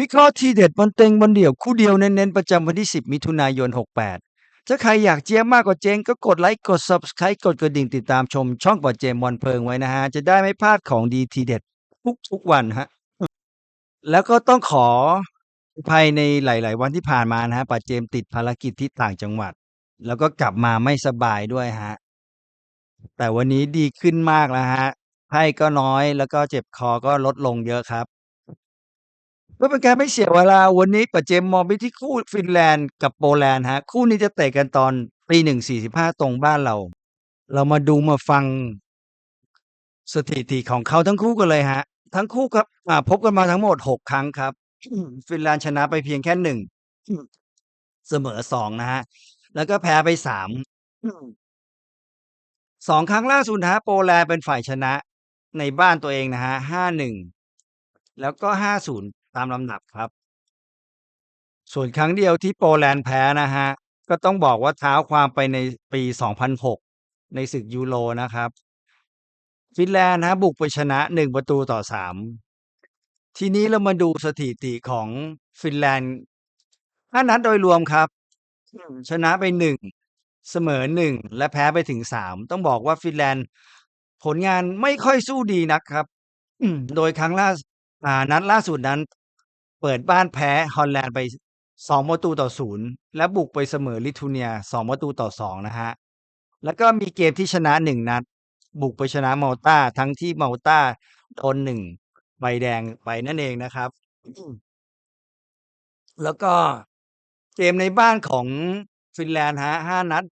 วิเคราะห์ทีเด็ดบอลเต็งบอลเดี่ยวคู่เดียวเน้นๆประจำวันที่ 10 มิถุนายน 68 ถ้าใครอยากเจี๊ยบมากกว่าเจงก็กดไลค์กด Subscribe กดกระดิ่งติดตามชมช่องปอเจมบอลเพลิงไว้นะฮะ จะได้ไม่พลาดของดีทีเด็ดทุกทุกๆวันฮะ แล้วก็ต้องขอภัยในหลาย ๆ วันที่ผ่านมานะฮะปัดเจมติดภารกิจที่ต่างจังหวัด แล้วก็กลับมาไม่สบายด้วยฮะ แต่วันนี้ดีขึ้นมากแล้วฮะไข้ก็น้อยแล้วก็เจ็บคอก็ลดลงเยอะครับ เพื่อเป็นการไม่เสียเวลาวันนี้ปัจเจมมองไปที่คู่ฟินแลนด์กับโปแลนด์ฮะ คู่นี้จะเตะกันตอนตีหนึ่งสี่สิบห้าตรงบ้านเรา เรามาดูมาฟังสถิติของเขาทั้งคู่กันเลยฮะ ทั้งคู่ครับอ่าพบกันมาทั้งหมดหกครั้งครับ ฟินแลนด์ชนะไปเพียงแค่หนึ่งเสมอสองนะฮะ แล้วก็แพ้ไปสามสองครั้งล่าสุดนะฮะโปแลนด์เป็นฝ่ายชนะในบ้านตัวเองนะฮะห้าหนึ่งแล้วก็ห้าศูนย์ ตามลำดับครับ ส่วนครั้งเดียวที่โปแลนด์แพ้นะฮะ ก็ต้องบอกว่าเท้าความไปในปี 2006 ในศึกยูโรนะครับ ฟินแลนด์นะฮะบุกไปชนะหนึ่งประตูต่อสามทีนี้เรามาดูสถิติของฟินแลนด์ห้านัดโดยรวมครับ ชนะไปหนึ่งเสมอหนึ่งและแพ้ไปถึงสามต้องบอกว่าฟินแลนด์ผลงานไม่ค่อยสู้ดีนักครับโดยครั้งล่าสอ่านัดล่าสุดนั้น เปิดบ้านแพ้ฮอลแลนด์ไปสองประตูต่อศูนย์และบุกไปเสมอลิทัวเนียสองประตูต่อสองนะฮะ แล้วก็มีเกมที่ชนะหนึ่งนัด บุกไปชนะมาลตาทั้งที่มาลตาโดนหนึ่งใบแดงไปนั่นเองนะครับ แล้วก็เกมในบ้านของฟินแลนด์ฮะห้านัด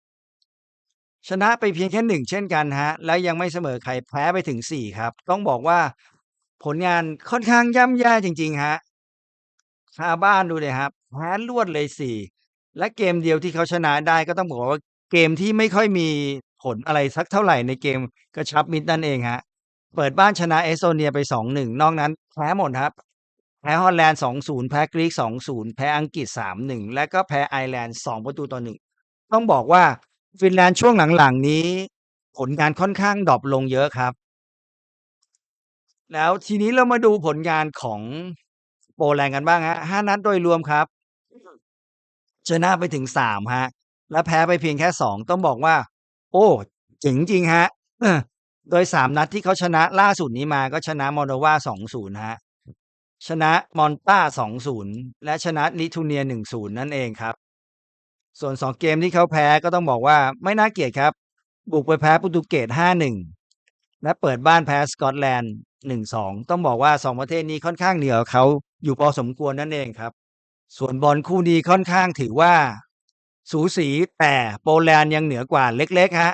ชนะไปเพียงแค่หนึ่งเช่นกันฮะ แล้วยังไม่เสมอใครแพ้ไปถึงสี่ครับ ต้องบอกว่าผลงานค่อนข้างย่ำแย่จริง ๆ ฮะ คาบ้านดูเลยครับ แพ้รวดเลยสี่และเกมเดียวที่เขาชนะได้ก็ต้องบอกว่าเกมที่ไม่ค่อยมีผลอะไรสักเท่าไหร่ในเกมกระชับมิตรนั่นเองฮะ เปิดบ้านชนะเอสโตเนียไปสองหนึ่งนอกนั้นแพ้หมดครับ แพ้ฮอลแลนด์สองศูนย์แพ้กรีกสองศูนย์แพ้อังกฤษสามหนึ่งและก็แพ้ไอร์แลนด์สองประตูต่อหนึ่งต้องบอกว่าฟินแลนด์ช่วงหลังๆนี้ ผลงานค่อนข้างดรอปลงเยอะครับ แล้วทีนี้เรามาดูผลงานของ โปแลนด์กันบ้างฮะห้านัดโดยรวมครับ ชนะไปถึงสามฮะ และแพ้ไปเพียงแค่สองต้องบอกว่า โอ้เจ๋งจริงฮะเออโดยสามนัดที่เขาชนะล่าสุดนี้มาก็ชนะมอลโดวาสองศูนย์ฮะ ชนะมอนตาสองศูนย์และชนะลิทูเนียหนึ่งศูนย์นั่นเองครับ ส่วนสองเกมที่เขาแพ้ก็ต้องบอกว่าไม่น่าเกลียดครับ บุกไปแพ้โปรตุเกสห้าหนึ่งและเปิดบ้านแพ้สกอตแลนด์ หนึ่งสองต้องบอกว่าสองประเทศนี้ค่อนข้างเหนือเขาอยู่พอสมควรนั่นเองครับ ส่วนบอลคู่นี้ค่อนข้างถือว่า สูสีแต่โปแลนด์ยังเหนือกว่าเล็กๆฮะ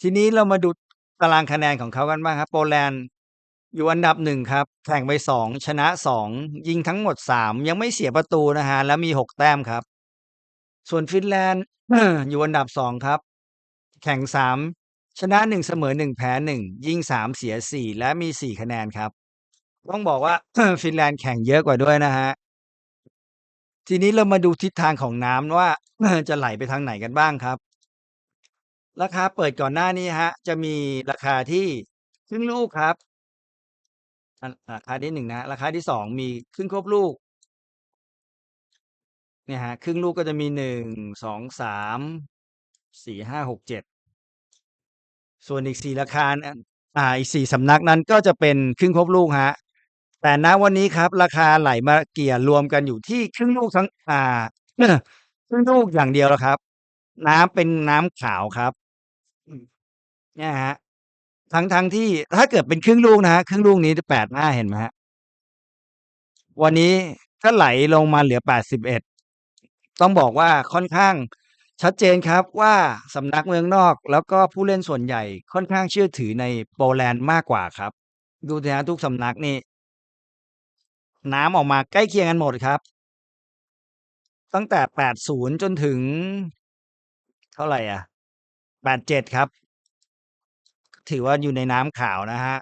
ทีนี้เรามาดูตารางคะแนนของเขากันบ้างครับ โปแลนด์อยู่อันดับหนึ่งครับ แข่งไปสองชนะสองยิงทั้งหมดสามยังไม่เสียประตูนะฮะแล้วมีหกแต้มครับ ส่วนฟินแลนด์อยู่อันดับสองครับ แข่งสาม ชนะหนึ่งเสมอหนึ่งแพ้หนึ่งยิงสามเสียสี่และมีสี่คะแนนครับ ต้องบอกว่า ฟินแลนด์แข่งเยอะกว่าด้วยนะฮะ ทีนี้เรามาดูทิศทางของน้ำว่าจะไหลไปทางไหนกันบ้างครับ ราคาเปิดก่อนหน้านี้ฮะ จะมีราคาที่ครึ่งลูกครับราคาที่หนึ่งนะ ราคาที่สองมีครึ่งครบลูกเนี่ยฮะครึ่งลูกก็จะมีหนึ่งสองสามสี่ห้าหกเจ็ด ส่วนอีกสี่ราคาอ่าอีกสี่สำนักนั้นก็จะเป็นครึ่งครบลูกฮะแต่ณวันนี้ครับ ราคาไหลมาเกี่ยรวมกันอยู่ที่ครึ่งลูกทั้งอ่าครึ่งลูกอย่างเดียวแล้วครับ น้ำเป็นน้ำขาวครับเนี่ยฮะทั้งทั้งที่ถ้าเกิดเป็นครึ่งลูกนะฮะครึ่งลูกนี้จะแปดหน้าเห็นไหมฮะวันนี้ก็ไหลลงมาเหลือแปดสิบเอ็ดต้องบอกว่าค่อนข้าง ชัดเจนครับว่าสำนักเมืองนอก แล้วก็ผู้เล่นส่วนใหญ่ค่อนข้างเชื่อถือในโปแลนด์มากกว่าครับ ดูสิฮะทุกสำนักนี่ น้ำออกมาใกล้เคียงกันหมดครับ ตั้งแต่แปดศูนย์จนถึง เท่าไหร่อะแปดเจ็ดครับ ถือว่าอยู่ในน้ำขาวนะฮะ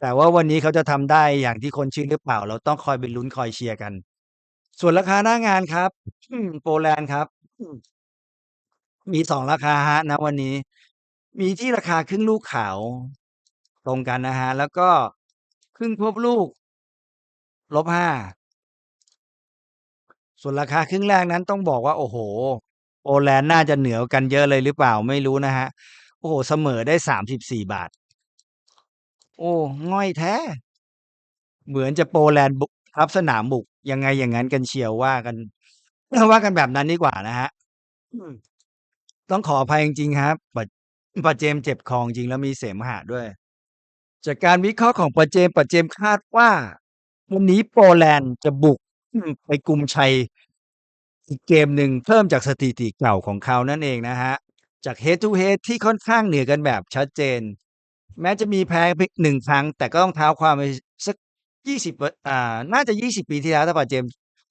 แต่ว่าวันนี้เขาจะทำได้อย่างที่คนชื่อหรือเปล่า เราต้องคอยไปลุ้นคอยเชียร์กัน ส่วนราคาหน้างานครับโปแลนด์ครับ มีสองราคาฮะ ณ วันนี้ มีที่ราคาครึ่งลูกขาว ตรงกันนะฮะแล้วก็ครึ่งควบลูกลบห้าส่วนราคาครึ่งแรกนั้นต้องบอกว่า โอ้โฮ โปแลนด์น่าจะเหนือกันเยอะเลยหรือเปล่าไม่รู้นะครับ โอ้โฮ เสมอได้ 34บาทโอ้ ง่อยแท้ เหมือนจะโปแลนด์บุก ทับสนามบุก ยังไงอย่างงั้นกันเชียว ว่ากัน ว่ากันแบบนั้นดีกว่านะครับ อืม ต้องขออภัยจริงๆครับปะปาเจมเจ็บคอจริงแล้วมีเสมหะด้วย จากการวิเคราะห์ของปาเจมส์ปาเจมคาดว่า วันนี้โปแลนด์จะบุกไปกุมชัยอีกเกมหนึ่งเพิ่มจากสถิติเก่าของเขานั่นเองนะครับจาก Head to h e ที่ค่อนข้างเหนือกันแบบชัดเจน แม้จะมีแพ้ไป1ครั้ง แต่ก็ต้องเท้าความไปสัก20ปอ่าน่าจะ20ปีที่แล้วถ้าปาเจม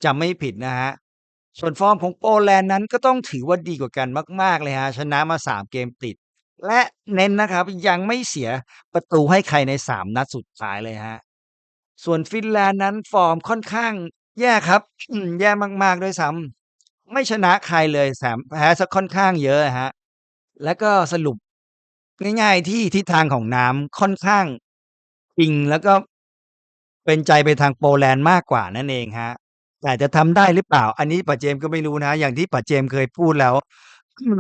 จำไม่ผิดนะครับ ส่วนฟอร์มของโปแลนด์นั้นก็ต้องถือว่าดีกว่ากันมาก ๆ เลยครับชนะมา 3 เกมติด และเน้นนะครับยังไม่เสียประตูให้ใครใน 3 นัดสุดท้ายเลยครับส่วนฟินแลนด์นั้นฟอร์มค่อนข้างแย่ครับแย่มาก ๆ ด้วยซ้ำไม่ชนะใครเลยแถมแพ้เสียค่อนข้างเยอะอะแล้วก็สรุปง่าย ๆ ที่ทิศทางของน้ำค่อนข้างอิงแล้วก็เป็นใจไปทางโปแลนด์มากกว่านั่นเองครับ แต่จะทำได้หรือเปล่า อันนี้ปาเจมส์ก็ไม่รู้นะ อย่างที่ปาเจมส์เคยพูดแล้ว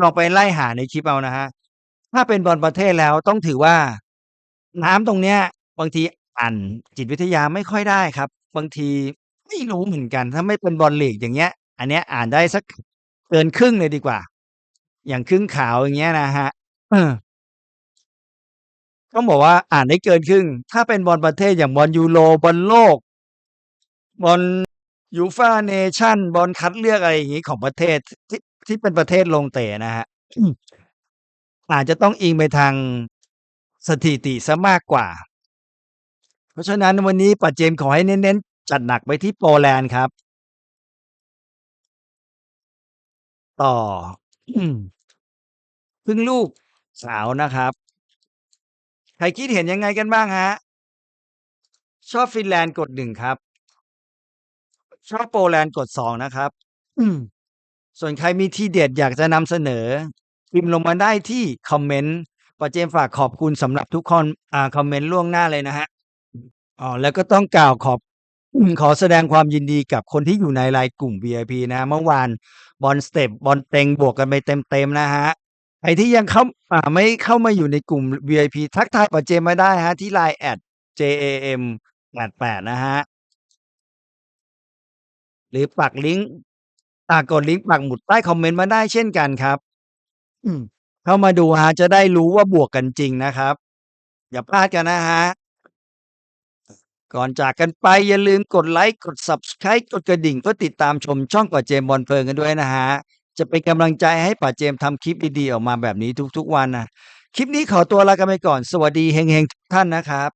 ลองไปไล่หาในคลิปเอานะครับถ้าเป็นบอลประเทศแล้วต้องถือว่า น้ำตรงเนี้ย บางทีอ่านจิตวิทยาไม่ค่อยได้ครับ บางทีไม่รู้เหมือนกัน ถ้าไม่เป็นบอลลีกอย่างเงี้ย อันเนี้ยอ่านได้สักเกินครึ่งเลยดีกว่า อย่างครึ่งขาวอย่างเงี้ยนะครับเออต้องบอกว่าอ่านได้เกินครึ่ง ถ้าเป็นบอลประเทศอย่างบอลยูโรบอลโลกบอล UEFA Nations บอลคัดเลือกอะไรอย่างงี้ของประเทศที่ที่เป็นประเทศลงเตะนะครับอืมอาจจะต้องอิงไปทางสถิติเสียมากกว่า เพราะฉะนั้นวันนี้ปาเจมส์ขอให้เน้นๆ จัดหนักไปที่โปแลนด์ครับ ต่ออืมครึ่งลูกสาวนะครับ ใครคิดเห็นยังไงกันบ้างครับ?ชอบฟินแลนด์กด1ครับ ชอบโปแลนด์กด2นะครับ อืม ส่วนใครมีทีเด็ดอยากจะนำเสนอพิมพ์ลงมาได้ที่คอมเมนต์ปาเจมส์ฝากขอบคุณสำหรับทุกคอนอ่าคอมเมนต์ล่วงหน้าเลยนะครับอ๋อแล้วก็ต้องกล่าวขอบอืมขอแสดงความยินดีกับคนที่อยู่ใน LINE กลุ่ม VIP นะครับเมื่อวานบอลสเต็ปบอลเต็งบวกกันไปเต็มๆนะครับใครที่ยังเข้าอ่าไม่เข้ามาอยู่ในกลุ่ม VIP ทักทายปาเจมส์มาได้ครับที่ LINE @JAM88 นะครับ หรือปักลิงก์ อ่า กดลิงก์ปักหมุดใต้คอมเมนต์มาได้เช่นกันครับ อืม เข้ามาดูครับจะได้รู้ว่าบวกกันจริงนะครับ อย่าพลาดกันนะครับก่อนจากกันไปอย่าลืมกดไลก์กด Subscribe กดกระดิ่งเพื่อติดตามชมช่องปาเจมส์บอลเพลินกันด้วยนะครับจะเป็นกำลังใจให้ปาเจมส์ทำคลิปดีๆออกมาแบบนี้ทุกๆวันนะ คลิปนี้ขอตัวลากันไปก่อน สวัสดีเฮงๆทุกท่านนะครับ